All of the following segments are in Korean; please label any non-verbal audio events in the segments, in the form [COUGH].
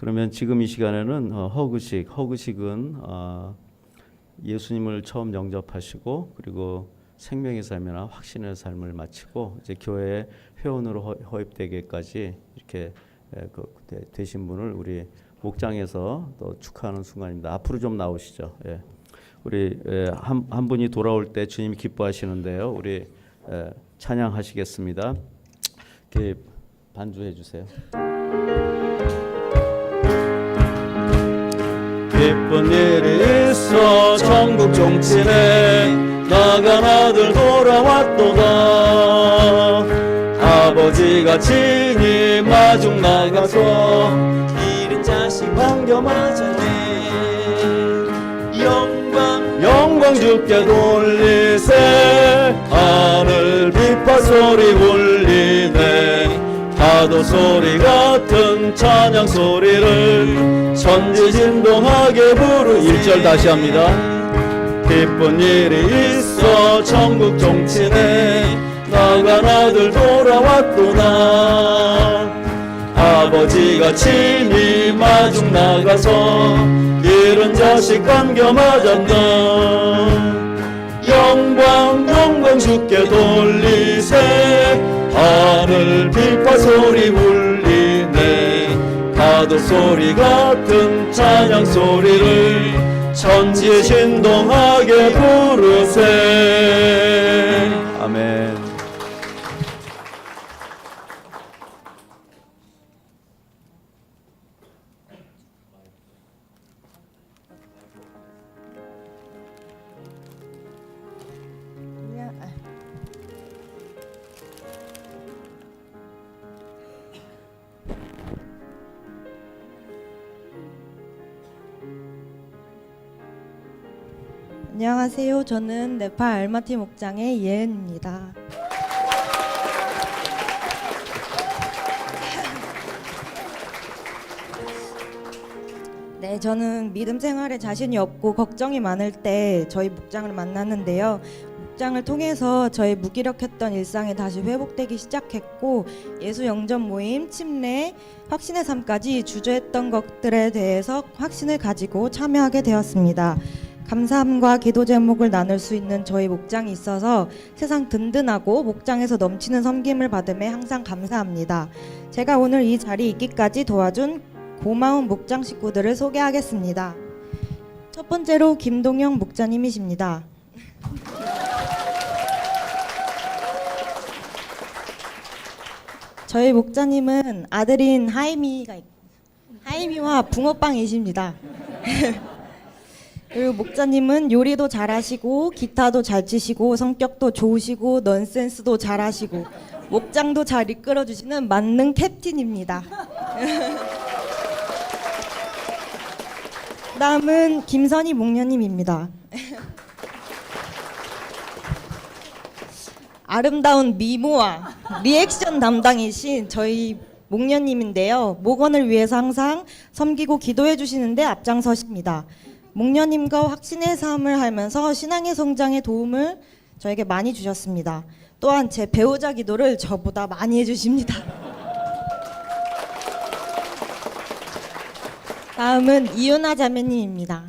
그러면 지금 이 시간에는 어, 허그식, 허그식은 어, 예수님을 처음 영접하시고 그리고 생명의 삶이나 확신의 삶을 마치고 이제 교회의 회원으로 허- 허입되기까지 이렇게 에, 그, 되- 되신 분을 우리 목장에서 또 축하하는 순간입니다. 앞으로 좀 나오시죠. 예. 우리 한, 한 분이 돌아올 때 주님이 기뻐하시는데요. 우리 에, 찬양하시겠습니다. 반주해 주세요. 기쁜 일이 있어. 전국 종친에 나간 아들 돌아왔도다. 아버지가 친히 마중 나가서 잃은 자식 반겨맞았네. 영광 영광 주께 돌리세. 하늘 비파 소리 울리네 파도 소리 같은 찬양 소리를 천지 진동하게 부르 1절 다시 합니다. 기쁜 일이 있어 천국 종친에 나간 아들 돌아왔구나. 아버지가 친히 마중 나가서 잃은 자식 반겨 맞았다 영광 영광 주께 돌리세 하늘 빛과 소리 울리네. 파도 소리 같은 찬양 소리를 천지에 신동하게 부르세. 아멘 안녕하세요. 저는 네팔 알마티 목장의 예은입니다. 네, 저는 믿음 생활에 자신이 없고 걱정이 많을 때 저희 목장을 만났는데요. 목장을 통해서 저의 무기력했던 일상이 다시 회복되기 시작했고 예수 영접 모임, 침례, 확신의 삶까지 주저했던 것들에 대해서 확신을 가지고 참여하게 되었습니다. 감사함과 기도 제목을 나눌 수 있는 저희 목장이 있어서 세상 든든하고 목장에서 넘치는 섬김을 받음에 항상 감사합니다. 제가 오늘 이 자리에 있기까지 도와준 고마운 목장 식구들을 소개하겠습니다. 첫 번째로 김동영 목자님이십니다. 저희 목자님은 아들인 하이미가 있- 하이미와 붕어빵이십니다. [LAUGHS] 그리고 목자님은 요리도 잘하시고 기타도 잘 치시고 성격도 좋으시고 넌센스도 잘하시고 목장도 잘 이끌어 주시는 만능 캡틴입니다. [LAUGHS] 다음은 김선희 목녀님입니다. 아름다운 미모와 리액션 담당이신 저희 목녀님인데요. 목원을 위해서 항상 섬기고 기도해 주시는데 앞장서십니다. 목녀님과 확신의 삶을 하면서 신앙의 성장에 도움을 저에게 많이 주셨습니다. 또한 제 배우자 기도를 저보다 많이 해주십니다. [LAUGHS] 다음은 이윤아 자매님입니다.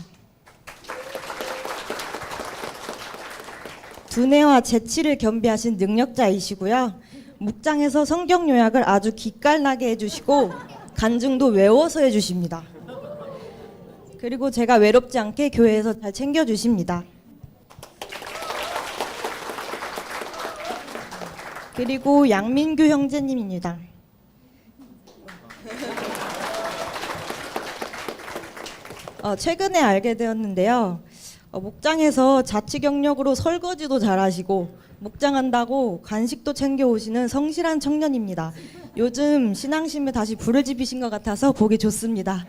두뇌와 재치를 겸비하신 능력자이시고요. 묵장에서 성경 요약을 아주 기깔나게 해주시고 간증도 외워서 해주십니다. 그리고 제가 외롭지 않게 교회에서 잘 챙겨주십니다. 그리고 양민규 형제님입니다. 어, 최근에 알게 되었는데요. 어, 목장에서 자치 경력으로 설거지도 잘하시고 목장한다고 간식도 챙겨 오시는 성실한 청년입니다. 요즘 신앙심에 다시 불을 지피신 것 같아서 보기 좋습니다.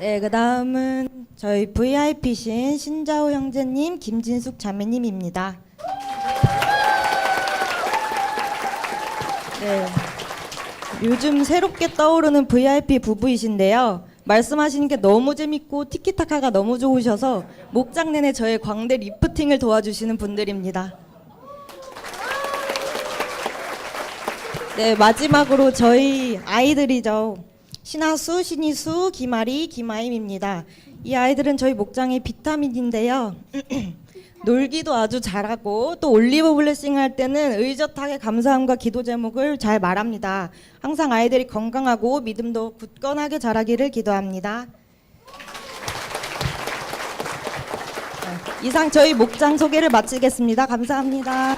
네, 그 다음은 저희 VIP신 신자호 형제님, 김진숙 자매님입니다. 네. 요즘 새롭게 떠오르는 VIP 부부이신데요. 말씀하시는 게 너무 재밌고 티키타카가 너무 좋으셔서 목장 내내 저의 광대 리프팅을 도와주시는 분들입니다. 네, 마지막으로 저희 아이들이죠. 신하수, 신희수, 김아리, 김아임입니다. 이 아이들은 저희 목장의 비타민인데요. [CLEARS THROAT] 놀기도 아주 잘하고 또 올리브 블레싱 할 때는 의젓하게 감사함과 기도 제목을 잘 말합니다. 항상 아이들이 건강하고 믿음도 굳건하게 자라기를 기도합니다. 네, 이상 저희 목장 소개를 마치겠습니다. 감사합니다.